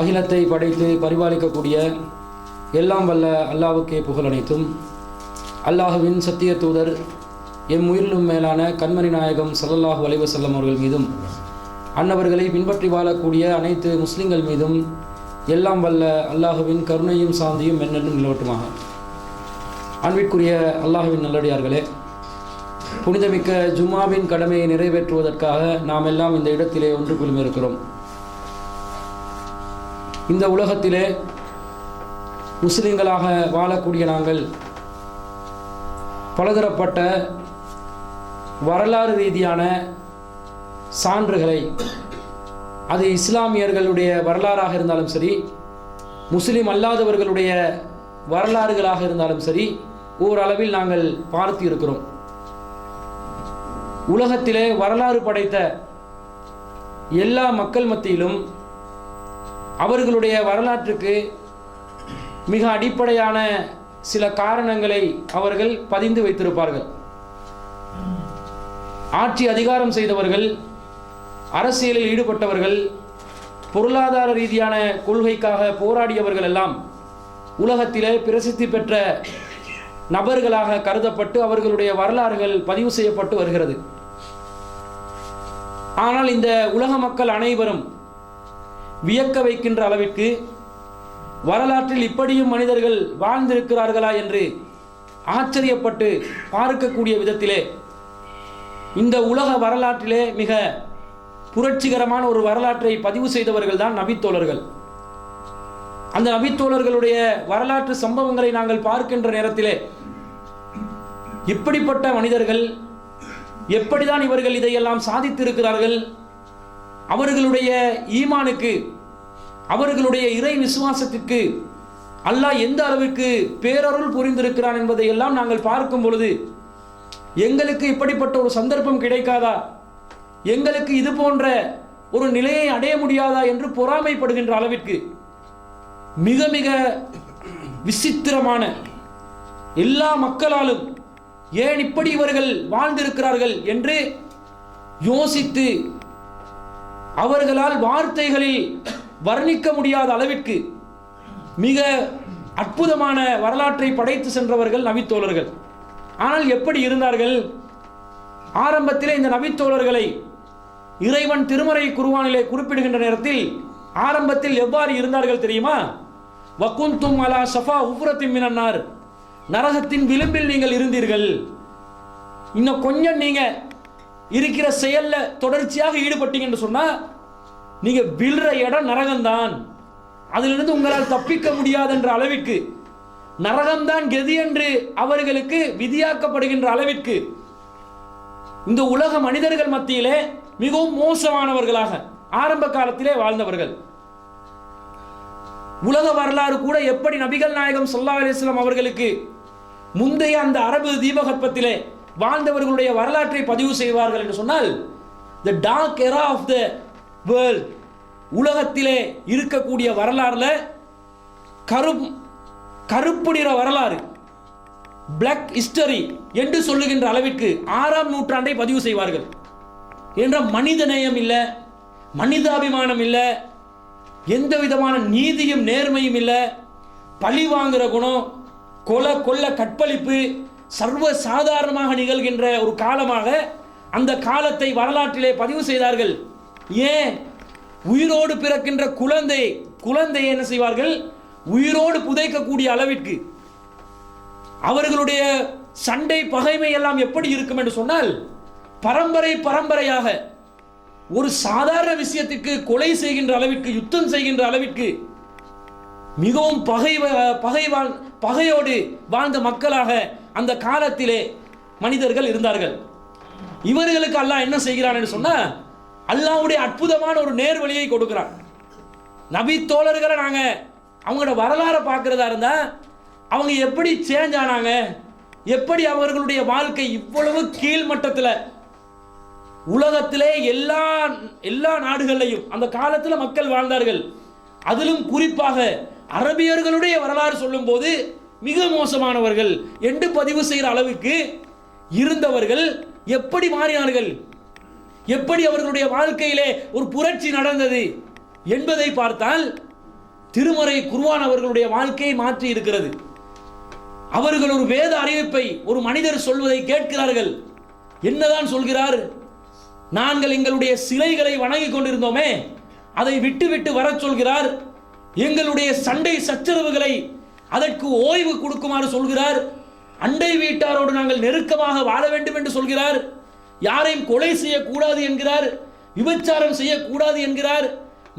அகிலத்தை படைத்து பரிபாலிக்கக்கூடிய எல்லாம் வல்ல அல்லாவுக்கே புகழ் அனைத்தும். அல்லாஹுவின் சத்திய தூதர் எம் உயிரிலும் மேலான கண்மணி நாயகம் சல்லல்லாஹு அலைஹி வஸல்லம் அவர்கள் மீதும் அன்னவர்களை பின்பற்றி வாழக்கூடிய அனைத்து முஸ்லிம்கள் மீதும் எல்லாம் வல்ல அல்லாஹுவின் கருணையும் சாந்தியும் என்னென்னும் நிலவட்டுமாக. அன்பிற்குரிய அல்லாஹுவின் நல்லடியார்களே புனிதமிக்க ஜும்மாவின் கடமையை நிறைவேற்றுவதற்காக நாம் எல்லாம் இந்த இடத்திலே ஒன்று குழுமியிருக்கிறோம். இந்த உலகத்திலே முஸ்லிம்களாக வாழக்கூடிய நாங்கள் பலதரப்பட்ட வரலாறு ரீதியான சான்றுகளை அது இஸ்லாமியர்களுடைய வரலாறாக இருந்தாலும் சரி முஸ்லிம் அல்லாதவர்களுடைய வரலாறுகளாக இருந்தாலும் சரி ஓரளவில் நாங்கள் பார்த்து இருக்கிறோம். உலகத்திலே வரலாறு படைத்த எல்லா மக்கள் மத்தியிலும் அவர்களுடைய வரலாற்றுக்கு மிக அடிப்படையான சில காரணங்களை அவர்கள் பதிந்து வைத்திருப்பார்கள். ஆட்சி அதிகாரம் செய்தவர்கள் அரசியலில் ஈடுபட்டவர்கள் பொருளாதார ரீதியான கொள்கைக்காக போராடியவர்கள் எல்லாம் உலகத்திலே பிரசித்தி பெற்ற நபர்களாக கருதப்பட்டு அவர்களுடைய வரலாறுகள் பதிவு செய்யப்பட்டு வருகிறது. ஆனால் இந்த உலக மக்கள் அனைவரும் வியக்க வைக்கின்ற அளவிற்கு வரலாற்றில் இப்படியும் மனிதர்கள் வாழ்ந்திருக்கிறார்களா என்று ஆச்சரியப்பட்டு பார்க்கக்கூடிய விதத்திலே இந்த உலக வரலாற்றிலே மிக புரட்சிகரமான ஒரு வரலாற்றை பதிவு செய்தவர்கள் தான் நபித்தோழர்கள். அந்த நபித்தோழர்களுடைய வரலாற்று சம்பவங்களை நாங்கள் பார்க்கின்ற நேரத்திலே இப்படிப்பட்ட மனிதர்கள் எப்படிதான் இவர்கள் இதையெல்லாம் சாதித்திருக்கிறார்கள் அவர்களுடைய ஈமானுக்கு அவர்களுடைய இறை விசுவாசத்திற்கு அல்லாஹ் எந்த அளவுக்கு பேரருள் புரிந்திருக்கிறான் என்பதை எல்லாம் நாங்கள் பார்க்கும் பொழுது எங்களுக்கு இப்படிப்பட்ட ஒரு சந்தர்ப்பம் கிடைக்காதா? எங்களுக்கு இது போன்ற ஒரு நிலையை அடைய முடியாதா என்று பொறாமைப்படுகின்ற அளவிற்கு மிக மிக விசித்திரமான எல்லா மக்களாலும் ஏன் இப்படி இவர்கள் வாழ்ந்திருக்கிறார்கள் என்று யோசித்து அவர்களால் வார்த்தைகளில் வர்ணிக்க முடியாத அளவிற்கு மிக அற்புதமான வரலாற்றை படைத்து சென்றவர்கள் நவித்தோழர்கள். ஆனால் எப்படி இருந்தார்கள்? ஆரம்பத்திலே இந்த நவித்தோழர்களை இறைவன் திருமறை குருவானிலே குறிப்பிடுகின்ற நேரத்தில் ஆரம்பத்தில் எவ்வாறு இருந்தார்கள் தெரியுமா? வக்குந்தும் அலா சஃபா உப்புரத்தின் மினன்னார். நரகத்தின் விளிம்பில் நீங்கள் இருந்தீர்கள். இன்னும் கொஞ்சம் நீங்கள் இருக்கிற செயலில் தொடர்ச்சியாக ஈடுபட்டீங்கன்னு சொன்னால் நீங்கள் விழுற இடம் நரகம்தான். அதிலிருந்து உங்களால் தப்பிக்க முடியாதென்ற அளவிற்கு நரகம்தான் கெதி என்று அவர்களுக்கு விதியாக்கப்படுகின்ற அளவிற்கு இந்த உலக மனிதர்கள் மத்தியிலே மிகவும் மோசமானவர்களாக ஆரம்ப காலத்திலே வாழ்ந்தவர்கள். உலக வரலாறு கூட எப்படி நபிகள் நாயகம் சொல்லா அலிஸ்லாம் அவர்களுக்கு முந்தைய அந்த அரபு தீபகற்பத்திலே வாழ்ந்தவர்களுடைய வரலாற்றை பதிவு செய்வார்கள் என்று சொன்னால் the dark era of the world உலகத்திலே இருக்கக்கூடிய வரலாறுல கரு கருப்பு நிற வரலாறு பிளாக் ஹிஸ்டரி என்று சொல்லுகின்ற அளவிற்கு ஆறாம் நூற்றாண்டை பதிவு செய்வார்கள். என்ற மனித நேயம் இல்லை மனிதாபிமானம் இல்லை எந்த விதமான நீதியும் நேர்மையும் இல்லை பழி வாங்குகிற குணம் கொலை கொள்ள கற்பழிப்பு சர்வ சாதாரணமாக நிகழ்கின்ற ஒரு காலமாக அந்த காலத்தை வரலாற்றிலே பதிவு செய்தார்கள். ஏன்? உயிரோடு பிறக்கின்ற குழந்தை குழந்தையை என்ன செய்வார்கள்? உயிரோடு புதைக்கக்கூடிய அளவிற்கு. அவர்களுடைய சண்டை பகைமை எல்லாம் எப்படி இருக்கும் என்று சொன்னால் பரம்பரை பரம்பரையாக ஒரு சாதாரண விஷயத்துக்கு கொலை செய்கின்ற அளவிற்கு யுத்தம் செய்கின்ற அளவிற்கு மிகவும் பகை பகை வாழ் பகையோடு வாழ்ந்த மக்களாக அந்த காலத்திலே மனிதர்கள் இருந்தார்கள். இவர்களுக்கு அல்லாஹ் என்ன செய்கிறான் என்று சொன்னா அல்லாவுடைய அற்புதமான ஒரு நேர்வழியை கொடுக்கிறான். நபி தோழர்களை நாங்க அவங்களோட வரலாறை பார்க்கறதா இருந்தா அவங்க எப்படி சேஞ்ச் ஆனாங்க எப்படி அவர்களுடைய வாழ்க்கை இவ்வளவு கீழ்மட்டத்தில் உலகத்திலே எல்லா எல்லா நாடுகள்லையும் அந்த காலத்தில் மக்கள் வாழ்ந்தார்கள். அதிலும் குறிப்பாக அரபியர்களுடைய வரலாறு சொல்லும்போது மிக மோசமானவர்கள். என்று பதிவு செய்கிற அளவுக்கு இருந்தவர்கள் எப்படி மாறினார்கள்? எப்படி அவர்களுடைய வாழ்க்கையிலே ஒரு புரட்சி நடந்தது என்பதை பார்த்தால் திருமறை குருவான் அவர்களுடைய வாழ்க்கையை மாற்றி இருக்கிறது. அவர்கள் ஒரு வேத அறிவிப்பை ஒரு மனிதர் சொல்வதை கேட்கிறார்கள். என்னதான் சொல்கிறார்? நாங்கள் எங்களுடைய சிலைகளை வணங்கிக் கொண்டிருந்தோமே அதை விட்டுவிட்டு வரச் சொல்கிறார். எங்களுடைய சண்டை சச்சரவுகளை அதற்கு ஓய்வு கொடுக்குமாறு சொல்கிறார். அண்டை வீட்டாரோடு நாங்கள் நெருக்கமாக வாழ வேண்டும் என்று சொல்கிறார். யாரையும் கொலை செய்யக்கூடாது என்கிறார். விபச்சாரம் செய்யக்கூடாது என்கிறார்.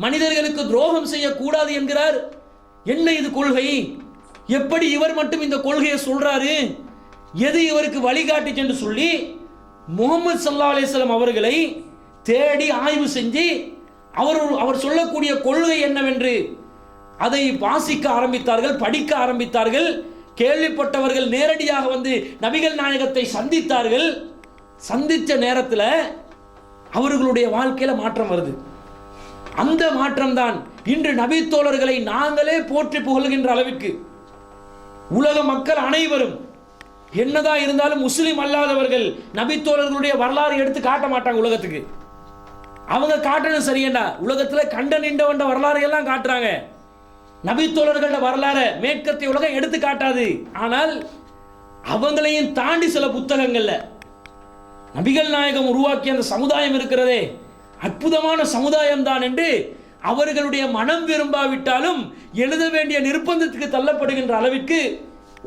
மனிதர்களுக்கு துரோகம் செய்யக்கூடாது என்கிறார். என்ன இது கொள்கை? எப்படி இவர் மட்டும் இந்த கொள்கையை சொல்றாரு? எது இவருக்கு வழிகாட்டுச்சு என்று சொல்லி முகமது சல்லா அலிஸ்லாம் அவர்களை தேடி ஆய்வு செஞ்சு அவர் அவர் சொல்லக்கூடிய கொள்கை என்னவென்று அதை வாசிக்க ஆரம்பித்தார்கள் படிக்க ஆரம்பித்தார்கள். கேள்விப்பட்டவர்கள் நேரடியாக வந்து நபிகள் நாயகத்தை சந்தித்தார்கள். சந்தித்த நேரத்தில் அவர்களுடைய வாழ்க்கையில் மாற்றம் வருது. அந்த மாற்றம்தான் இன்று நபித்தோழர்களை நாங்களே போற்றி புகழ்கின்ற அளவிற்கு உலக மக்கள் அனைவரும் என்னதான் இருந்தாலும் முஸ்லீம் அல்லாதவர்கள் நபித்தோழர்களுடைய வரலாறு எடுத்து காட்ட மாட்டாங்க உலகத்துக்கு. அவங்க காட்டணும் சரியண்டா? உலகத்தில் கண்ட நின்றவண்ட வரலாறு எல்லாம் காட்டுறாங்க. நபித்தோழர்களோட வரலாறு மேற்கத்திய உலகம் எடுத்து காட்டாது. ஆனால் அவங்களையும் தாண்டி சில புத்தகங்கள்ல நபிகள் நாயகம் உருவாக்கிய அந்த சமுதாயம் இருக்கிறதே அற்புதமான சமுதாயம் தான் என்று அவர்களுடைய மனம் விரும்பாவிட்டாலும் எழுத வேண்டிய நிர்பந்தத்துக்கு தள்ளப்படுகின்ற அளவிற்கு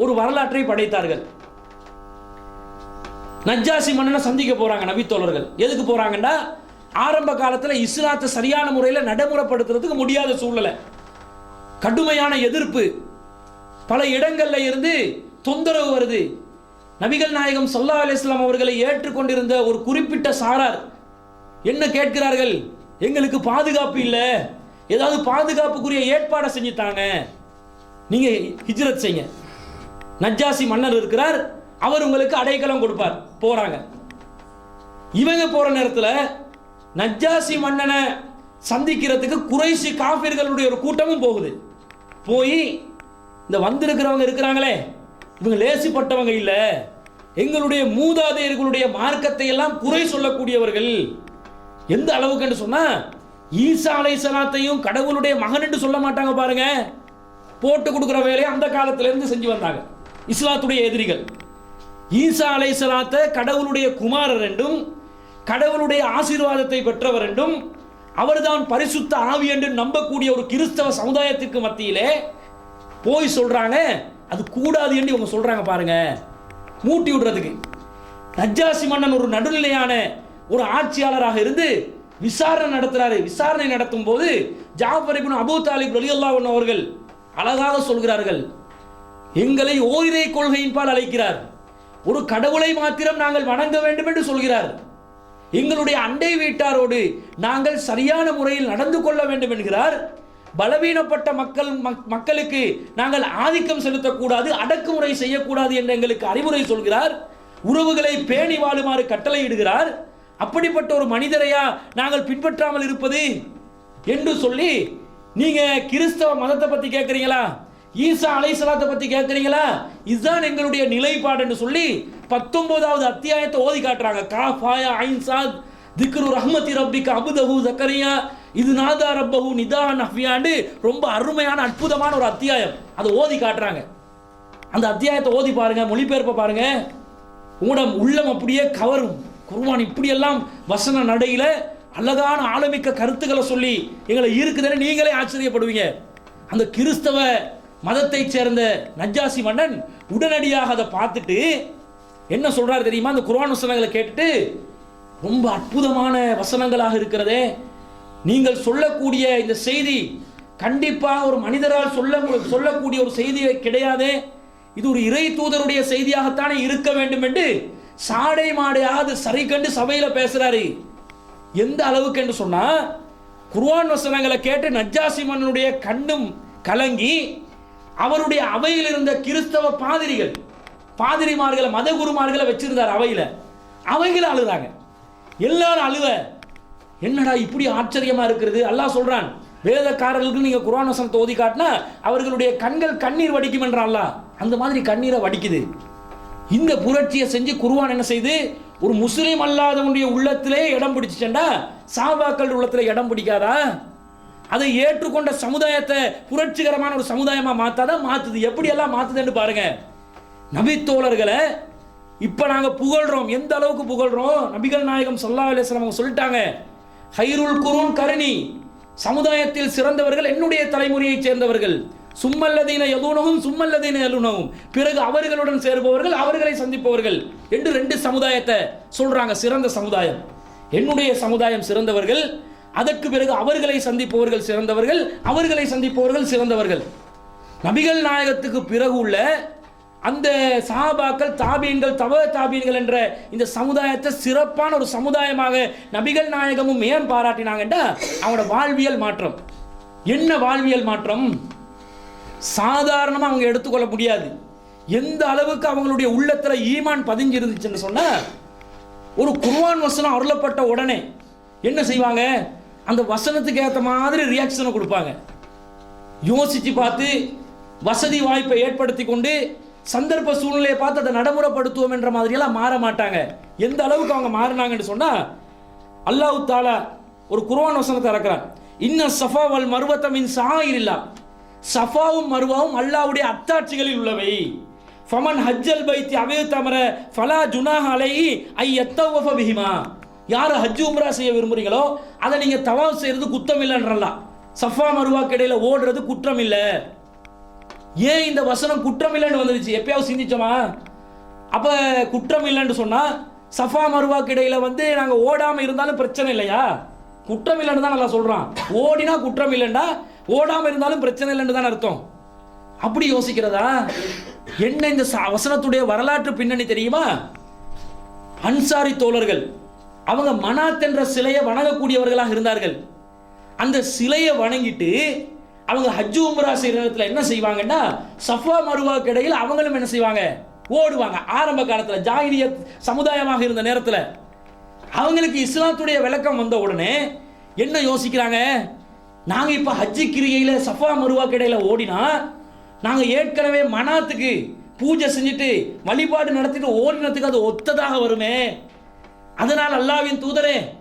ஒரு வரலாற்றை படைத்தார்கள். நஜ்ஜாசி மன்னனை சந்திக்க போறாங்க நபித்தோழர்கள். எதுக்கு போறாங்கன்னா ஆரம்ப காலத்தில் இஸ்லாத்தை சரியான முறையில் நடைமுறைப்படுத்துறதுக்கு முடியாத சூழ்நிலை. கடுமையான எதிர்ப்பு. பல இடங்கள்ல இருந்து தொந்தரவு வருது. நபிகள் நாயகம் சல்லா அலிஸ்லாம் அவர்களை ஏற்றுக்கொண்டிருந்த ஒரு குறிப்பிட்ட சாரார் என்ன கேட்கிறார்கள்? எங்களுக்கு பாதுகாப்பு இல்லை. ஏதாவது பாதுகாப்புக்குரிய ஏற்பாடை செஞ்சுத்தாங்க நீங்க ஹிஜ்ரத் செய்யுங்க நஜ்ஜாசி மன்னர் இருக்கிறார். அவர் உங்களுக்கு அடைக்கலம் கொடுப்பார். போறாங்க. இவங்க போற நேரத்தில் நஜ்ஜாசி மன்னனை சந்திக்கிறதுக்கு குறைசி காஃபிர்களுடைய ஒரு கூட்டமும் போகுது. போய் இந்த வந்திருக்கிறவங்க இருக்கிறாங்களே இவங்க லேசிப்பட்டவங்க இல்லை. எங்களுடைய மூதாதையர்களுடைய மார்க்கத்தை எல்லாம் குறை சொல்லக்கூடியவர்கள். எந்த அளவுக்கு என்று சொன்னா ஈசா அலைசலாத்தையும் கடவுளுடைய மகன் என்று சொல்ல மாட்டாங்க பாருங்க. போட்டு கொடுக்குற வேலையை அந்த காலத்திலேருந்து செஞ்சு வந்தாங்க. இஸ்லாத்துடைய எதிரிகள். ஈசா அலைசலாத்தை கடவுளுடைய குமாரர் என்றும் கடவுளுடைய ஆசீர்வாதத்தை பெற்றவர் என்றும் அவர்தான் பரிசுத்த ஆவி என்று நம்பக்கூடிய ஒரு கிறிஸ்தவ சமுதாயத்துக்கு மத்தியிலே போய் சொல்றாங்க. அது கூடாது என்று இவங்க சொல்றாங்க பாருங்க. மூட்டி விடுறதுக்கு. நஜ்ஜாசி மன்னன் ஒரு நடுநிலையான ஒரு ஆட்சியாளராக இருந்து விசாரணை நடத்துறாரு. விசாரணை நடத்தும் போது ஜாஃபர் இப்னு அபூ தாலிப் ரலியல்லாஹு அவர்கள் அழகாக சொல்கிறார்கள். எங்களை ஓரிரை கொள்கையின் பால் அழைக்கிறார். ஒரு கடவுளை மாத்திரம் நாங்கள் வணங்க வேண்டும் என்று சொல்கிறார். எங்களுடைய அண்டை வீட்டாரோடு நாங்கள் சரியான முறையில் நடந்து கொள்ள வேண்டும் என்கிறார். பலவீனப்பட்ட மக்கள் மக்- மக்களுக்கு நாங்கள் ஆதிக்கம் செலுத்தக்கூடாது அடக்குமுறை செய்யக்கூடாது என்று எங்களுக்கு அறிவுரை சொல்கிறார். உறவுகளை பேணி வாழுமாறு கட்டளையிடுகிறார். அப்படிப்பட்ட ஒரு மனிதரையா நாங்கள் பின்பற்றாமல் இருப்பது? என்று சொல்லி நீங்க கிறிஸ்தவ மதத்தை பத்தி கேட்குறீங்களா ஈசா அலைசலாத்தை பத்தி கேட்குறீங்களா இதுதான் எங்களுடைய நிலைப்பாடுன்னு சொல்லி பத்தொன்பதாவது அத்தியாயத்தை ஓதி காட்டுறாங்க. காஃபாயா ஐன்சாத் திக்ரு ரஹ்மதி ரப்பிக்கு அபுதஹு ஜக்கரியா இது நாதா ரப்பஹு நிதா நஃபியாண்டு ரொம்ப அருமையான அற்புதமான ஒரு அத்தியாயம். அதை ஓதி காட்டுறாங்க. அந்த அத்தியாயத்தை ஓதி பாருங்க மொழிபெயர்ப்பை பாருங்க. உங்களோட உள்ளம் அப்படியே கவரும். குருவான் இப்படியெல்லாம் வசன நடையில அழகான ஆளுமிக்க கருத்துக்களை சொல்லி எங்களை இருக்குதுன்னு நீங்களே ஆச்சரியப்படுவீங்க. அந்த கிறிஸ்தவ மதத்தை சேர்ந்த நஜ்ஜாசி மன்னன் உடனடியாக அதை பார்த்துட்டு என்ன சொல்றாரு தெரியுமா? அந்த குர்ஆன் வசனங்களை கேட்டுட்டு ரொம்ப அற்புதமான வசனங்களாக இருக்கிறதே. நீங்கள் சொல்லக்கூடிய இந்த செய்தி கண்டிப்பாக ஒரு மனிதரால் சொல்ல சொல்லக்கூடிய ஒரு செய்தி கிடையாதே. இது ஒரு இறை தூதருடைய செய்தியாகத்தானே இருக்க வேண்டும் என்று சாடை மாடையாவது சரி கண்டு சபையில் பேசுறாரு. எந்த அளவுக்கு என்று சொன்னா குர்வான் வசனங்களை கேட்டு நஜ்ஜாசி மன்னனுடைய கண்ணும் கலங்கி அவருடைய அவையில் இருந்த கிறிஸ்தவ பாதிரிகள் பாதிரிமார்களை மதகுருமார்களை வச்சிருந்தார் அவையில். அவைகளை அழுதாங்க எல்லாரும் அழுவ என்னடா இப்படி ஆச்சரியமா இருக்கிறது? அல்லாஹ் சொல்றான் வேதக்காரர்களுக்கு நீங்க குரான் வசனத்தை ஓதி காட்டினா அவர்களுடைய கண்கள் கண்ணீர் வடிக்கும் என்றான் அந்த மாதிரி கண்ணீரை வடிக்குது. இந்த புரட்சியை செஞ்சு குருவான் என்ன செய்து ஒரு முஸ்லீம் அல்லாதவனுடைய உள்ளத்திலே இடம் பிடிச்சிச்சேன்டா சாபாக்கள் உள்ளத்தில் இடம் பிடிக்காதா? அதை ஏற்றுக்கொண்ட சமுதாயத்தை புரட்சிகரமான ஒரு சமுதாயமாக மாற்றாதான் மாற்றுது எப்படி எல்லாம் மாற்றுதுன்னு பாருங்க நபித்தோழர்களை இப்போ நாங்கள் புகழ்றோம். எந்த அளவுக்கு புகழ்றோம்? நபிகள் நாயகம் சொல்லா அலைஹி அவங்க சொல்லிட்டாங்க. ஹைருல் குரூன் கருணி. சமுதாயத்தில் சிறந்தவர்கள் என்னுடைய தலைமுறையைச் சேர்ந்தவர்கள். சும்மல்லதீன எதுனவும் சும்மல்லதீன யலூனகும் பிறகு அவர்களுடன் சேருபவர்கள் அவர்களை சந்திப்பவர்கள் என்று ரெண்டு சமுதாயத்தை சொல்றாங்க. சிறந்த சமுதாயம். என்னுடைய சமுதாயம் சிறந்தவர்கள் அதற்கு பிறகு அவர்களை சந்திப்பவர்கள் சிறந்தவர்கள் அவர்களை சந்திப்பவர்கள் சிறந்தவர்கள். நபிகள் நாயகத்துக்கு பிறகு உள்ள அந்த சாபாக்கள் தாபீன்கள் தவ தாபீன்கள் என்ற இந்த சமுதாயத்தை சிறப்பான ஒரு சமுதாயமாக நபிகள் நாயகமும் ஏன் பாராட்டினாங்கன்றா அவங்களோட வாழ்வியல் மாற்றம். என்ன வாழ்வியல் மாற்றம்? சாதாரணமாக அவங்க எடுத்துக்கொள்ள முடியாது. எந்த அளவுக்கு அவங்களுடைய உள்ளத்தில் ஈமான் பதிஞ்சு இருந்துச்சுன்னு சொன்னால் ஒரு குர்வான் வசனம் அருளப்பட்ட உடனே என்ன செய்வாங்க? அந்த வசனத்துக்கு ஏற்ற மாதிரி ரியாக்ஷனை கொடுப்பாங்க. யோசித்து பார்த்து வசதி வாய்ப்பை ஏற்படுத்தி கொண்டு சந்தர்ப்ப சூழ்நிலையை பார்த்து அதை நடைமுறைப்படுத்துவோம் என்ற மாதிரியெல்லாம் மாற மாட்டாங்க. எந்த அளவுக்கு அவங்க மாறினாங்கன்னு சொன்னால் அல்லாஹ் தாலா ஒரு குர்ஆன் வசனத்தை இறக்குறான். இன்ன சஃபா வல் மருவத்தமின் சாயிரில்லா. சஃபாவும் மருவாவும் அல்லாஹ்வுடைய அத்தாட்சிகளில் உள்ளவை. ஃபமன் ஹஜ்ஜல் பைத்தி அவே தமர ஃபலா ஜுனாஹ் அலை ஐ யத்தவஃப பிஹிமா. யார் ஹஜ் உம்ரா செய்ய விரும்புறீங்களோ அதை நீங்கள் தவா செய்கிறது குத்தம் இல்லைன்றலாம் சஃபா மருவாக்கு இடையில் ஓடுறது குற்றம் இல்லை ஏன் இந்த வசனம் குற்றம் இல்லைன்னு வந்துருச்சு? எப்பயாவது சிந்திச்சோமா? அப்போ குற்றம் இல்லைன்னு சொன்னால் சஃபா மருவாக்கு இடையில் வந்து நாங்கள் ஓடாமல் இருந்தாலும் பிரச்சனை இல்லையா? குற்றம் இல்லைன்னு தான் நல்லா சொல்கிறான் ஓடினா குற்றம் இல்லைன்னா ஓடாமல் இருந்தாலும் பிரச்சனை இல்லைன்னு தான் அர்த்தம். அப்படி யோசிக்கிறதா? என்ன இந்த ச- வசனத்துடைய வரலாற்று பின்னணி தெரியுமா? அன்சாரி தோழர்கள் அவங்க மனாத் என்ற சிலையை வணங்கக்கூடியவர்களாக இருந்தார்கள். அந்த சிலையை வணங்கிட்டு அவங்க ஹஜ்ஜு உம்ரா செய்கிற நேரத்தில் என்ன செய்வாங்கன்னா சஃபா மருவாக்கு இடையில் அவங்களும் என்ன செய்வாங்க? ஓடுவாங்க. ஆரம்ப காலத்தில் ஜாகிரிய சமுதாயமாக இருந்த நேரத்தில். அவங்களுக்கு இஸ்லாத்துடைய விளக்கம் வந்த உடனே என்ன யோசிக்கிறாங்க? நாங்கள் இப்போ ஹஜ்ஜி கிரிகையில சஃபா மருவாக்கு இடையில் ஓடினா நாங்கள் ஏற்கனவே மனாத்துக்கு பூஜை செஞ்சுட்டு வழிபாடு நடத்திட்டு ஓடினத்துக்கு அது ஒத்ததாக வருமே. அதனால் அல்லாவின் தூதரே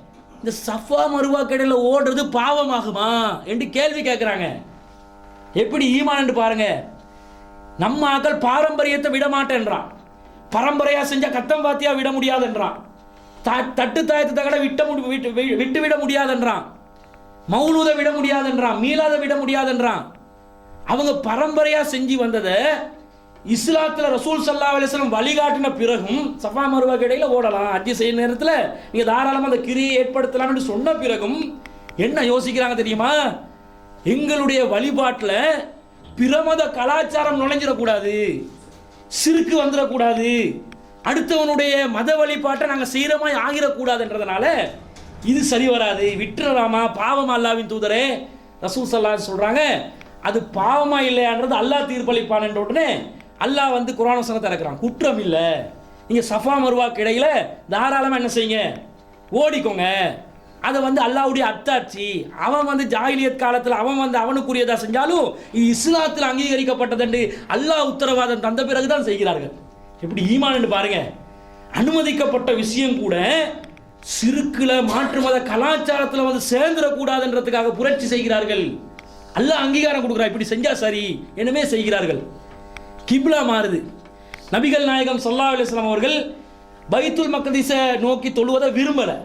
இந்த சஃபா மருவா கடையில் ஓடுறது பாவமாகுமா என்று கேள்வி கேட்குறாங்க. எப்படி ஈமான் பாருங்க. நம்ம ஆக்கள் பாரம்பரியத்தை விட மாட்டேன்றான் பரம்பரையாக செஞ்சால் கத்தம் பாத்தியா விட முடியாதுன்றான். த- தட்டு தாயத்தை தகட விட்ட முடி- விட்டு விட்டு விட முடியாதுன்றான். மௌலூத விட முடியாதுன்றான். மீளாத விட முடியாதுன்றான். அவங்க பரம்பரையாக செஞ்சு வந்ததை இஸ்லாத்தில் ரசூல் சல்லா அலிஸ்லாம் வழிகாட்டின பிறகும் சஃபா மருவாக்கு இடையில ஓடலாம். அத்தி செய்ய நேரத்தில் நீங்கள் தாராளமாக அந்த கிரியை ஏற்படுத்தலாம்னு சொன்ன பிறகும் என்ன யோசிக்கிறாங்க தெரியுமா? எங்களுடைய வழிபாட்டில் பிரமத கலாச்சாரம் நுழைஞ்சிடக்கூடாது. சிறுக்கு வந்துடக்கூடாது. அடுத்தவனுடைய மத வழிபாட்டை நாங்கள் சீரமாய் ஆகிடக்கூடாதுன்றதுனால இது சரி வராது. விட்டுறலாமா? பாவம் அல்லாவின் தூதரே ரசூல் சல்லான்னு சொல்கிறாங்க அது பாவமா இல்லையான்றது அல்லாஹ் தீர்ப்பளிப்பானன்ற உடனே அல்லாஹ் வந்து குரான வசனத்தை இறக்குறான் குற்றம் இல்லை. நீங்கள் சஃபா மருவாக்கு இடையில் தாராளமாக என்ன செய்யுங்க? ஓடிக்கோங்க. அதை வந்து அல்லாவுடைய அத்தாட்சி அவன் வந்து ஜாகிலியத் காலத்தில் அவன் வந்து அவனுக்குரியதாக செஞ்சாலும் இது இஸ்லாத்தில் அங்கீகரிக்கப்பட்டதுண்டு அல்லாஹ் உத்தரவாதம் தந்த பிறகு தான் செய்கிறார்கள். எப்படி? ஈமான்னு பாருங்க. அனுமதிக்கப்பட்ட விஷயம் கூட சிறுக்கில் மாற்று மத கலாச்சாரத்தில் வந்து சேர்ந்துடக்கூடாதுன்றதுக்காக புரட்சி செய்கிறார்கள். அல்லாஹ் அங்கீகாரம் கொடுக்குறா. இப்படி செஞ்சா சரி. எனவே செய்கிறார்கள். கிப்லா மாறுது. நபிகள் நாயகம் சொல்லா அலைஹி அவர்கள் பைத்துல் மக்கதிசை நோக்கி தொழுவதை விரும்பலை.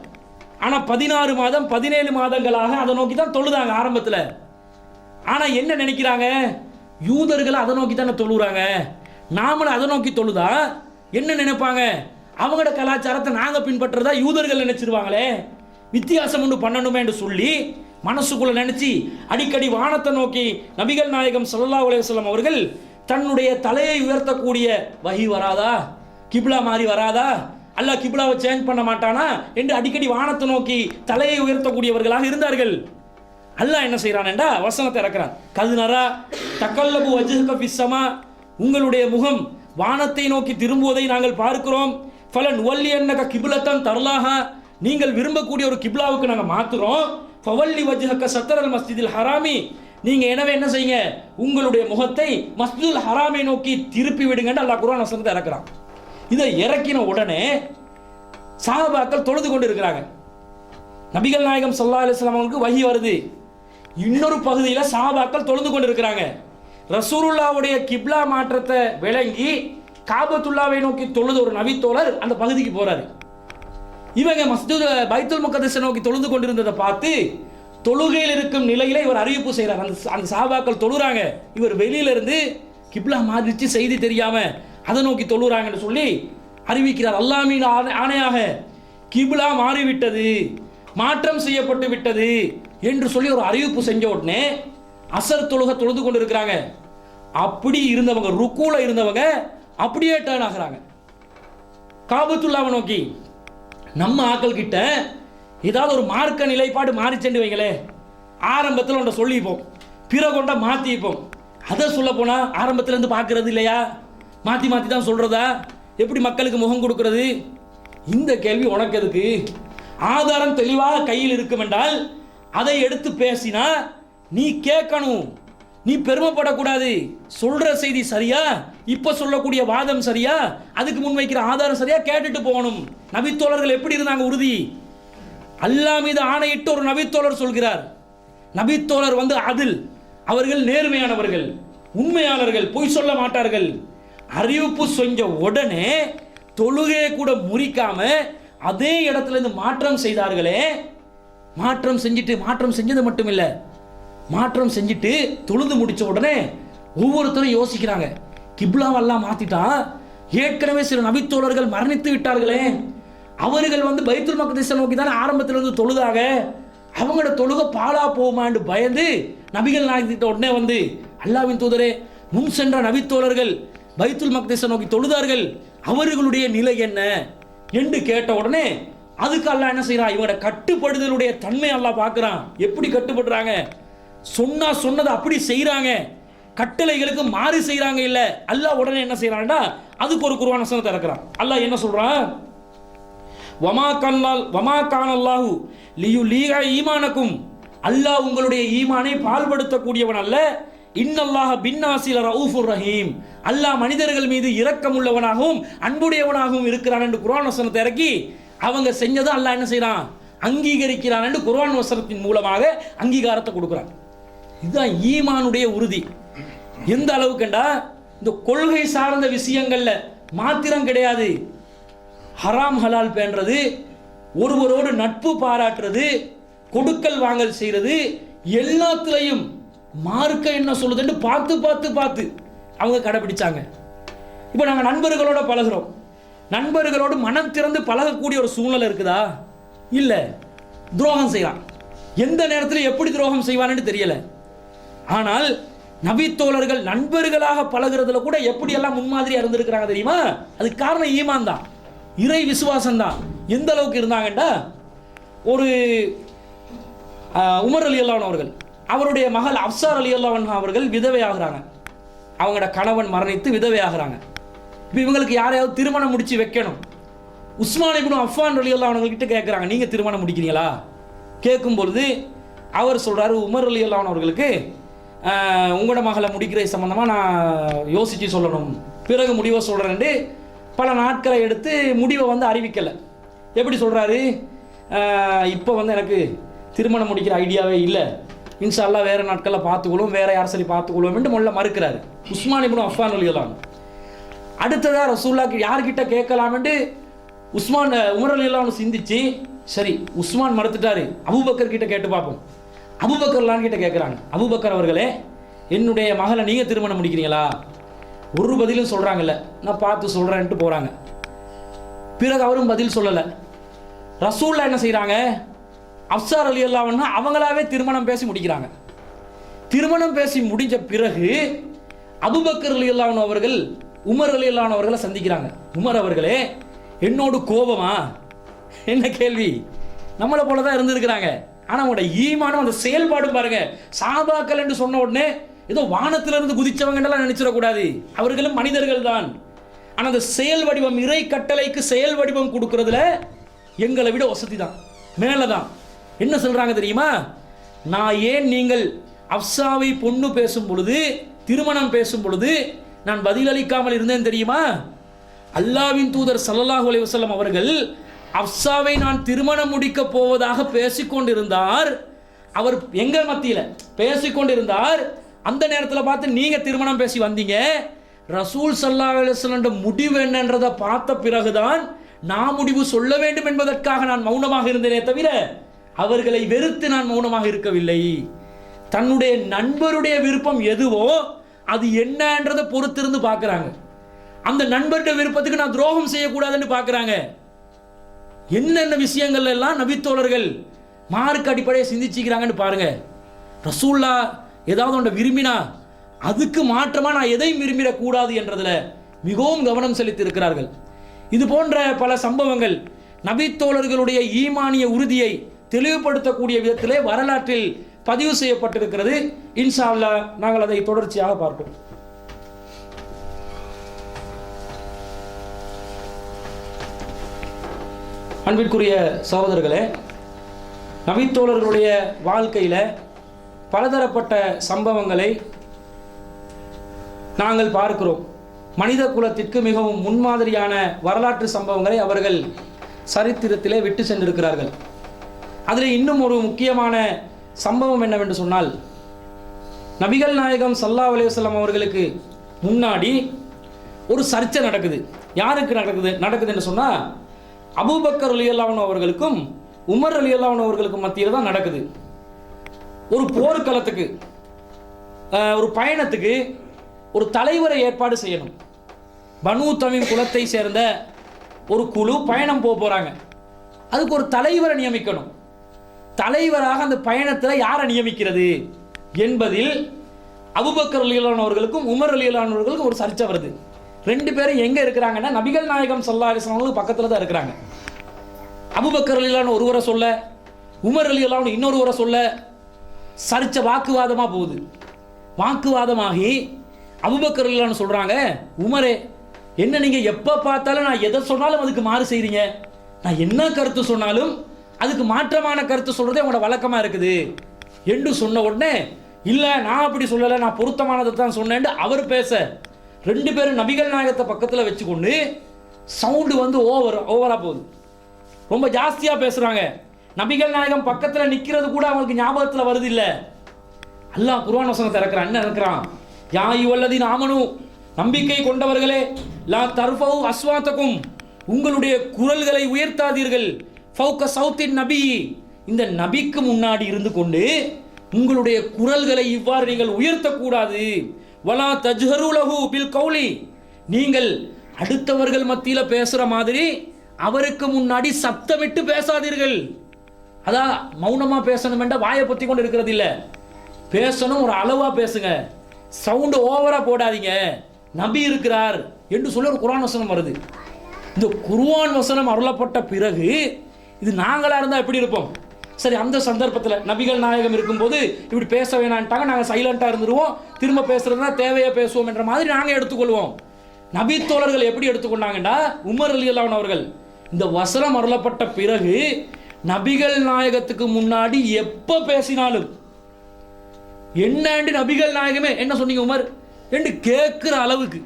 ஆனால் பதினாறு மாதம் பதினேழு மாதங்களாக அதை நோக்கி தான் தொழுதாங்க ஆரம்பத்தில். ஆனால் என்ன நினைக்கிறாங்க? யூதர்கள் அதை நோக்கி தானே தொழுகிறாங்க நாமளும் அதை நோக்கி தொழுதா? என்ன நினைப்பாங்க? அவங்களோட கலாச்சாரத்தை நாங்கள் பின்பற்றுறதா யூதர்கள் நினச்சிருவாங்களே? வித்தியாசம் ஒன்று பண்ணணுமே என்று சொல்லி மனசுக்குள்ளே நினச்சி அடிக்கடி வானத்தை நோக்கி நபிகள் நாயகம் சல்லா உலகம் அவர்கள் தன்னுடைய தலையை உயர்த்தக்கூடிய வகி வராதா? கிப்லா மாதிரி வராதா? அல்ல கிப்லாவை சேஞ்ச் பண்ண மாட்டானா? என்று அடிக்கடி வானத்தை நோக்கி தலையை உயர்த்தக்கூடியவர்களாக இருந்தார்கள். அல்லாஹ் என்ன செய்கிறான்டா வசனத்தை இறக்குறான். கதுனரா தக்கல்லபு வஜுக பிசமா உங்களுடைய முகம் வானத்தை நோக்கி திரும்புவதை நாங்கள் பார்க்கிறோம். ஃபலன் ஒல்லி என்னக கிபிலத்தன் தரலாக நீங்கள் விரும்பக்கூடிய ஒரு கிப்லாவுக்கு நாங்கள் மாத்துறோம். ஃபவல்லி வஜுஹக்க சத்தரல் மஸ்ஜிதில் ஹராமி. நீங்க எனவே என்ன செய்யுங்க? உங்களுடைய முகத்தை மஸ்ஜிதுல் ஹராமை நோக்கி திருப்பி விடுங்கன்னு அல்லாஹ் குரான் வசனத்தை இறக்குறான். இதை இறக்கின உடனே சாபாக்கள் தொழுது கொண்டு இருக்கிறாங்க நபிகள் நாயகம் சல்லா அலிஸ்லாம் அவங்களுக்கு வகி வருது. இன்னொரு பகுதியில் சாபாக்கள் தொழுது கொண்டிருக்கிறாங்க. ரசூருல்லாவுடைய கிப்லா மாற்றத்தை விளங்கி காபத்துல்லாவை நோக்கி தொழுது ஒரு நபித்தோழர் அந்த பகுதிக்கு போறாரு. இவங்க மஸ்ஜித் பைத்துல் முகதஸை நோக்கி தொழுது கொண்டிருந்ததை பார்த்து தொழுகையில் இருக்கும் நிலையில இவர் அறிவிப்பு செய்கிறார் அந்த அந்த சாபாக்கள் தொழுறாங்க. இவர் வெளியில இருந்து கிப்லா மாதிரிச்சு செய்தி தெரியாம அதை நோக்கி தொழுறாங்கன்னு சொல்லி அறிவிக்கிறார். அல்லாமின் ஆணை- ஆணையாக கிபிலா மாறிவிட்டது மாற்றம் செய்யப்பட்டு விட்டது என்று சொல்லி ஒரு அறிவிப்பு செஞ்ச உடனே அசர் தொழுக தொழுது கொண்டு இருக்கிறாங்க அப்படி இருந்தவங்க ருக்கூல இருந்தவங்க அப்படியே டேர்ன் ஆகுறாங்க. காபத்துல்லாவை நோக்கி நம்ம ஆக்கள் கிட்ட ஏதாவது ஒரு மார்க்க நிலைப்பாடு மாறிச்சென்று வைங்களே ஆரம்பத்தில் ஒன்றை சொல்லிப்போம். பிறகு கொண்ட மாற்றிப்போம் அதை சொல்ல போனால் ஆரம்பத்துலேருந்து பார்க்கறது இல்லையா? மாற்றி மாற்றி தான் சொல்கிறதா எப்படி மக்களுக்கு முகம் கொடுக்கறது? இந்த கேள்வி உனக்கு எதுக்கு? ஆதாரம் தெளிவாக கையில் இருக்கும் என்றால் அதை எடுத்து பேசினா நீ கேட்கணும். நீ பெருமைப்படக்கூடாது. சொல்கிற செய்தி சரியா? இப்போ சொல்லக்கூடிய வாதம் சரியா? அதுக்கு முன்வைக்கிற ஆதாரம் சரியா கேட்டுட்டு போகணும். நபித்தோழர்கள் எப்படி இருந்தாங்க உறுதி? அல்லாஹ் மீது ஆணையிட்டு ஒரு நபித்தோழர் சொல்கிறார். நபித்தோழர் வந்து அதில். அவர்கள் நேர்மையானவர்கள் உண்மையாளர்கள் பொய் சொல்ல மாட்டார்கள். அறிவிப்பு செஞ்ச உடனே தொழுகையை கூட முறிக்காம அதே இடத்துல இருந்து மாற்றம் செய்தார்களே. மாற்றம் செஞ்சுட்டு மாற்றம் செஞ்சது மட்டும் இல்லை மாற்றம் செஞ்சுட்டு தொழுது முடிச்ச உடனே ஒவ்வொருத்தரும் யோசிக்கிறாங்க. கிப்லாவெல்லாம் மாத்திட்டா? ஏற்கனவே சில நபித்தோழர்கள் மரணித்து விட்டார்களே. அவர்கள் வந்து பைத்துல் மக்திஸை நோக்கி தானே ஆரம்பத்தில் இருந்து தொழுதாக? அவங்களோட தொழுகை பாலா போகுமான்னு பயந்து நபிகள் நாயகத்திட்ட உடனே வந்து அல்லாவின் தூதரே முன் சென்ற நபித்தோழர்கள் பைத்துல் மக்திஸை நோக்கி தொழுதார்கள். அவர்களுடைய நிலை என்ன? என்று கேட்ட உடனே அதுக்கு அல்லா என்ன செய்கிறான் இவங்களோட கட்டுப்படுதலுடைய தன்மை அல்லாஹ் பார்க்குறான். எப்படி கட்டுப்படுறாங்க? சொன்னா சொன்னதை அப்படி செய்கிறாங்க கட்டளைகளுக்கு மாறு செய்கிறாங்க இல்லை. அல்லாஹ் உடனே என்ன செய்கிறான்டா அதுக்கு ஒரு குருவான சனத்தை இறக்குறான். அல்லாஹ் என்ன சொல்கிறான் வமா கல்லால் வமா கானல்லாஹு லியு லீகா ஈமானக்கும். அல்லாஹ் உங்களுடைய ஈமானை பால்படுத்தக்கூடியவன் அல்ல இன்னல்லாஹ பின்னாசில ரவுஃபுர் ரஹீம். அல்லாஹ் மனிதர்கள் மீது இரக்கம் உள்ளவனாகவும் அன்புடையவனாகவும் இருக்கிறான் என்று குரான் வசனத்தை இறக்கி அவங்க செஞ்சதை அல்லாஹ் என்ன செய்கிறான் அங்கீகரிக்கிறான் என்று குரான் வசனத்தின் மூலமாக அங்கீகாரத்தை கொடுக்குறான். இதுதான் ஈமானுடைய உறுதி. எந்த அளவுக்குண்டா? இந்த கொள்கை சார்ந்த விஷயங்கள்ல மாத்திரம் கிடையாது. ஹராம் ஹலால் பேன்றது ஒருவரோடு நட்பு பாராட்டுறது கொடுக்கல் வாங்கல் செய்கிறது எல்லாத்துலேயும் மார்க்க என்ன சொல்லுதுன்னு பார்த்து பார்த்து பார்த்து அவங்க கடைபிடிச்சாங்க. இப்போ நாங்கள் நண்பர்களோட பழகிறோம். நண்பர்களோடு மனம் திறந்து பழகக்கூடிய ஒரு சூழ்நிலை இருக்குதா? இல்லை. துரோகம் செய்யலாம். எந்த நேரத்தில் எப்படி துரோகம் செய்வான்னு தெரியல. ஆனால் நபித்தோழர்கள் நண்பர்களாக பழகிறதுல கூட எப்படியெல்லாம் முன்மாதிரியாக இருந்திருக்கிறாங்க தெரியுமா? அதுக்கு காரணம் ஈமான் தான். இறை விசுவாசம் தான் எந்த அளவுக்கு இருந்தாங்கண்டா? ஒரு உமர் அலி அல்லான் அவர்கள் அவருடைய மகள் அப்சார் அலி அல்லான் அவர்கள் விதவை ஆகுறாங்க அவங்களோட கணவன் மரணித்து விதவை ஆகுறாங்க இப்போ இவங்களுக்கு யாரையாவது திருமணம் முடித்து வைக்கணும். உஸ்மான் இப்னு அஃபான் அலி அல்லாவனவங்ககிட்ட கேட்குறாங்க நீங்கள் திருமணம் முடிக்கிறீங்களா? கேட்கும் பொழுது அவர் சொல்கிறாரு உமர் அலி அல்லா அவர்களுக்கு உங்களோட மகளை முடிக்கிற சம்மந்தமாக நான் யோசித்து சொல்லணும். பிறகு முடிவை சொல்கிறேன்ட்டு பல நாட்களை எடுத்து முடிவை வந்து அறிவிக்கலை. எப்படி சொல்கிறாரு இப்போ வந்து எனக்கு திருமணம் முடிக்கிற ஐடியாவே இல்லை. இன்ஷால்லா வேறு நாட்களில் பார்த்துக்கொள்ளும் வேறு யார் சரி பார்த்துக்கொள்ளும் முதல்ல மறுக்கிறாரு. உஸ்மான் இப்னு அஃபான் அலிகலாம் அடுத்ததாக ரசூல்லாக்கு யார்கிட்ட கேட்கலாம்னு உஸ்மான் உமர் அலிகலாம்னு சிந்திச்சு சரி உஸ்மான் மறுத்துட்டாரு. அபுபக்கர் கிட்ட கேட்டு பார்ப்போம். அபுபக்கர்லான்னு கிட்ட கேட்குறாங்க அபுபக்கர் அவர்களே என்னுடைய மகளை நீங்கள் திருமணம் முடிக்கிறீங்களா? ஒரு பதிலும் சொல்கிறாங்கல்ல நான் பார்த்து சொல்கிறேன்ட்டு போகிறாங்க பிறகு அவரும் பதில் சொல்லலை. ரசூல்லா என்ன செய்கிறாங்க அப்சார் அலி அல்லாவன்னா அவங்களாவே திருமணம் பேசி முடிக்கிறாங்க. திருமணம் பேசி முடிஞ்ச பிறகு அபுபக்கர் அலி அல்லாவன் அவர்கள் உமர் அலி அல்லாஹ் அவர்களை சந்திக்கிறாங்க. உமர் அவர்களே என்னோடு கோபமா? என்ன கேள்வி? நம்மளை போல தான் இருந்திருக்கிறாங்க. ஆனால் அவங்களோட ஈமானம் அந்த செயல்பாடும் பாருங்க. சாபாக்கள் என்று சொன்ன உடனே ஏதோ வானத்திலிருந்து குதிச்சவங்கலாம் நினைச்சிடக்கூடாது. அவர்களும் மனிதர்கள் தான் ஆனால் அந்த செயல் வடிவம் இறை கட்டளைக்கு செயல் வடிவம் கொடுக்கறதுல எங்களை விட வசதி தான் மேலே தான் என்ன சொல்கிறாங்க தெரியுமா? நான் ஏன் நீங்கள் அப்சாவை பொண்ணு பேசும் பொழுது திருமணம் பேசும் பொழுது நான் பதிலளிக்காமல் இருந்தேன் தெரியுமா? அல்லாவின் தூதர் சல்லல்லாஹு அலைஹி அவர்கள் அப்சாவை நான் திருமணம் முடிக்க போவதாக பேசிக்கொண்டிருந்தார். அவர் எங்கள் மத்தியில் பேசிக்கொண்டிருந்தார். அந்த நேரத்தில் பார்த்து நீங்கள் திருமணம் பேசி வந்தீங்க. ரசூல் சல்லா அலிஸ்லண்ட முடிவு என்னன்றதை பார்த்த பிறகுதான் நான் முடிவு சொல்ல வேண்டும் என்பதற்காக நான் மௌனமாக இருந்தேனே தவிர அவர்களை வெறுத்து நான் மௌனமாக இருக்கவில்லை. தன்னுடைய நண்பருடைய விருப்பம் எதுவோ அது என்னன்றதை பொறுத்திருந்து பார்க்குறாங்க. அந்த நண்பருடைய விருப்பத்துக்கு நான் துரோகம் செய்யக்கூடாதுன்னு பார்க்குறாங்க. என்னென்ன விஷயங்கள் எல்லாம் நபித்தோழர்கள் மார்க் அடிப்படையை சிந்திச்சுக்கிறாங்கன்னு பாருங்க. ரசூல்லா ஏதாவது ஒன்றை விரும்பினா அதுக்கு மாற்றமாக நான் எதையும் விரும்பிடக்கூடாது என்றதில் மிகவும் கவனம் செலுத்தி இருக்கிறார்கள் இது போன்ற பல சம்பவங்கள் நபித்தோழர்களுடைய ஈமானிய உறுதியை தெளிவுபடுத்தக்கூடிய விதத்திலே வரலாற்றில் பதிவு செய்யப்பட்டிருக்கிறது. இன்ஷா நாங்கள் அதை தொடர்ச்சியாக பார்ப்போம். அன்பிற்குரிய சகோதரர்களே நபித்தோழர்களுடைய வாழ்க்கையில் பலதரப்பட்ட சம்பவங்களை நாங்கள் பார்க்கிறோம். மனித குலத்திற்கு மிகவும் முன்மாதிரியான வரலாற்று சம்பவங்களை அவர்கள் சரித்திரத்திலே விட்டு சென்றிருக்கிறார்கள். அதில் இன்னும் ஒரு முக்கியமான சம்பவம் என்னவென்று சொன்னால் நபிகள் நாயகம் சல்லா அலையுஸ்லாம் அவர்களுக்கு முன்னாடி ஒரு சர்ச்சை நடக்குது. யாருக்கு நடக்குது? நடக்குது என்று சொன்னால் அபூபக்கர் அலி அல்லாஹ் அவர்களுக்கும் உமர் அலி அல்லாஹ் அவர்களுக்கும் மத்தியில் தான் நடக்குது. ஒரு போர்க்களத்துக்கு ஒரு பயணத்துக்கு ஒரு தலைவரை ஏற்பாடு செய்யணும். பனு தமிழ் குலத்தை சேர்ந்த ஒரு குழு பயணம் போக போகிறாங்க அதுக்கு ஒரு தலைவரை நியமிக்கணும். தலைவராக அந்த பயணத்தில் யாரை நியமிக்கிறது என்பதில் அபுபக்கர் அலியலான் அவர்களுக்கும் உமர் அலியலான் அவர்களுக்கும் ஒரு சர்ச்சை வருது. ரெண்டு பேரும் எங்கே இருக்கிறாங்கன்னா நபிகள் நாயகம் சல்லா அலிஸ்லாம் அவங்களுக்கு பக்கத்தில் தான் இருக்கிறாங்க. அபுபக்கர் அலியலான் ஒருவரை சொல்ல உமர் அலியலான் இன்னொருவரை சொல்ல சரிச்ச வாக்குவாதமாக போகுது. வாக்குவாதமாகி அபுபக்கர்லான்னு சொல்கிறாங்க உமரே என்ன நீங்கள் எப்போ பார்த்தாலும் நான் எதை சொன்னாலும் அதுக்கு மாறு செய்கிறீங்க நான் என்ன கருத்து சொன்னாலும் அதுக்கு மாற்றமான கருத்து சொல்கிறதே உங்களோட வழக்கமாக இருக்குது. என்று சொன்ன உடனே இல்லை நான் அப்படி சொல்லலை நான் பொருத்தமானதை தான் சொன்னேன்ட்டு அவர் பேச. ரெண்டு பேரும் நபிகள் நாயகத்தை பக்கத்தில் வச்சுக்கொண்டு சவுண்டு வந்து ஓவர் ஓவராக போகுது. ரொம்ப ஜாஸ்தியாக பேசுகிறாங்க நபிகள் நாயகம் பக்கத்தில் நிற்கிறது கூட அவங்களுக்கு ஞாபகத்தில் வருது இல்லை அல்லாஹ் குர்ஆன் வசனத்தை இறக்குறான். என்ன இறக்குறான்? யாய் வல்லதி நாமனு நம்பிக்கை கொண்டவர்களே லா தர்ஃபவு அஸ்வாத்தக்கும் உங்களுடைய குரல்களை உயர்த்தாதீர்கள். ஃபவுக்க சவுத்தின் நபி. இந்த நபிக்கு முன்னாடி இருந்து கொண்டு உங்களுடைய குரல்களை இவ்வாறு நீங்கள் உயர்த்தக்கூடாது. வலா தஜ்ஹருலஹு பில் கௌலி. நீங்கள் அடுத்தவர்கள் மத்தியில் பேசுகிற மாதிரி அவருக்கு முன்னாடி சத்தமிட்டு பேசாதீர்கள். அதான் மௌனமாக பேசணுமெண்டா வாயை பொத்தி கொண்டு இருக்கிறது இல்லை. பேசணும் ஒரு அளவாக பேசுங்க. சவுண்டு ஓவராக போடாதீங்க. நபி இருக்கிறார் என்று சொல்லி ஒரு குரான் வசனம் வருது. இந்த குருவான் வசனம் அருளப்பட்ட பிறகு இது நாங்களாக இருந்தால் எப்படி இருப்போம்? சரி அந்த சந்தர்ப்பத்தில் நபிகள் நாயகம் இருக்கும்போது இப்படி பேச வேணான்ட்டாங்க நாங்கள் சைலண்ட்டாக இருந்துருவோம். திரும்ப பேசுகிறதுனா தேவையாக பேசுவோம் என்ற மாதிரி நாங்கள் எடுத்துக்கொள்வோம். நபி தோழர்கள் எப்படி எடுத்துக்கொண்டாங்கன்னா உமர் அலி அல்லாஹ் அவர்கள். இந்த வசனம் அருளப்பட்ட பிறகு நபிகள் நாயகத்துக்கு முன்னாடி எப்போ பேசினாலும் என்னண்டு நபிகள் நாயகமே? என்ன சொன்னீங்க உமர்? என்று கேட்குற அளவுக்கு.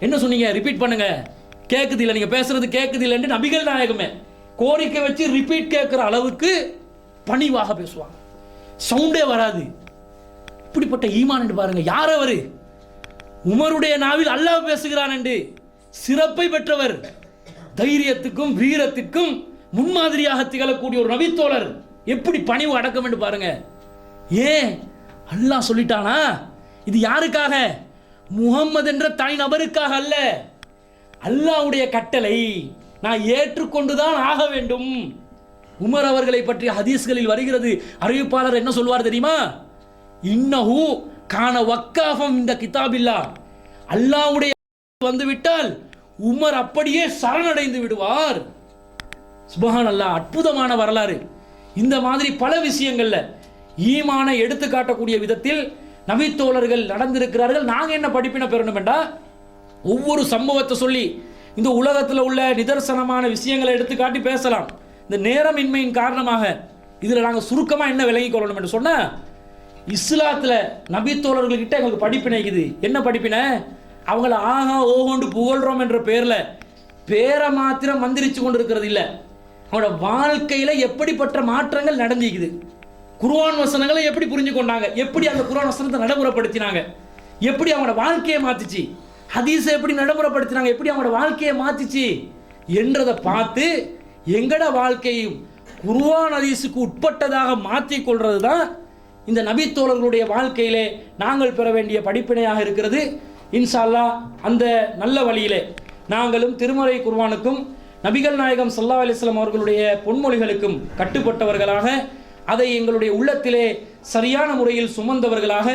என்ன சொன்னீங்க? ரிப்பீட் பண்ணுங்க. கேட்குது இல்லை நீங்கள் பேசுறது கேட்குது இல்லைன்னு நபிகள் நாயகமே கோரிக்கை வச்சு ரிப்பீட் கேட்குற அளவுக்கு பணிவாக பேசுவாங்க. சவுண்டே வராது. இப்படிப்பட்ட ஈமான் என்று பாருங்க. யார் அவர்? உமருடைய நாவில் அல்லாஹ் பேசுகிறான் என்று. சிறப்பை பெற்றவர். தைரியத்துக்கும் வீரத்துக்கும் முன்மாதிரியாக திகழக்கூடிய ஒரு நபித்தோழர் எப்படி பணிவு அடக்கம் என்று பாருங்க. ஏன்? அல்லாஹ் சொல்லிட்டானா? இது யாருக்காக? முகம்மது என்ற தனி நபருக்காக அல்ல. அல்லாஹ்வுடைய கட்டளை நான் ஏற்றுக்கொண்டுதான் ஆக வேண்டும். உமர் அவர்களை பற்றிய ஹதீஸ்களில் வருகிறது. அறிவிப்பாளர் என்ன சொல்வார் தெரியுமா? இன்னஹு காண வக்காஃபம் இந்த கிதாபில்லா அல்லாஹ்வுடைய வந்துவிட்டால் உமர் அப்படியே சரணடைந்து விடுவார். சுபஹான் அல்லா அற்புதமான வரலாறு. இந்த மாதிரி பல விஷயங்களில் ஈமானை எடுத்து காட்டக்கூடிய விதத்தில் நபித்தோழர்கள் நடந்திருக்கிறார்கள். நாங்கள் என்ன படிப்பினை பெறணும் என்றால் ஒவ்வொரு சம்பவத்தை சொல்லி இந்த உலகத்தில் உள்ள நிதர்சனமான விஷயங்களை எடுத்து காட்டி பேசலாம். இந்த நேரமின்மையின் காரணமாக இதில் நாங்கள் சுருக்கமாக என்ன விலகி கொள்ளணும் என்று சொன்னால் இஸ்லாத்தில் நபித்தோழர்கள்கிட்ட எங்களுக்கு படிப்பினைக்குது என்ன படிப்பினை? அவங்கள ஆகா ஓகோண்டு புகழ்றோம் என்ற பேரில் பேரை மாத்திரம் மந்திரிச்சு கொண்டு இருக்கிறது இல்லை. அவங்களோட வாழ்க்கையில் எப்படிப்பட்ட மாற்றங்கள் நடந்திருக்குது குர்வான் வசனங்களை எப்படி புரிஞ்சு கொண்டாங்க எப்படி அந்த குருவான் வசனத்தை நடைமுறைப்படுத்தினாங்க? எப்படி அவங்களோட வாழ்க்கையை மாற்றிச்சு ஹதீஸை எப்படி நடைமுறைப்படுத்தினாங்க? எப்படி அவங்களோட வாழ்க்கையை மாற்றிச்சு என்றதை பார்த்து எங்கட வாழ்க்கையும் குருவான் ஹதீஸுக்கு உட்பட்டதாக மாற்றி கொள்றது தான் இந்த நபித்தோழர்களுடைய வாழ்க்கையிலே நாங்கள் பெற வேண்டிய படிப்பினையாக இருக்கிறது. இன்ஷா அந்த நல்ல வழியிலே நாங்களும் திருமறை குருவானுக்கும் நபிகள் நாயகம் சல்லா அலிஸ்லாம் அவர்களுடைய பொன்மொழிகளுக்கும் கட்டுப்பட்டவர்களாக அதை எங்களுடைய உள்ளத்திலே சரியான முறையில் சுமந்தவர்களாக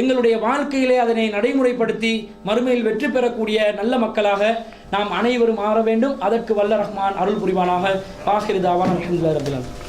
எங்களுடைய வாழ்க்கையிலே அதனை நடைமுறைப்படுத்தி மறுமையில் வெற்றி பெறக்கூடிய நல்ல மக்களாக நாம் அனைவரும் மாற வேண்டும். அதற்கு வல்ல ரஹ்மான் அருள் புரிவானாக. ஆஹிர்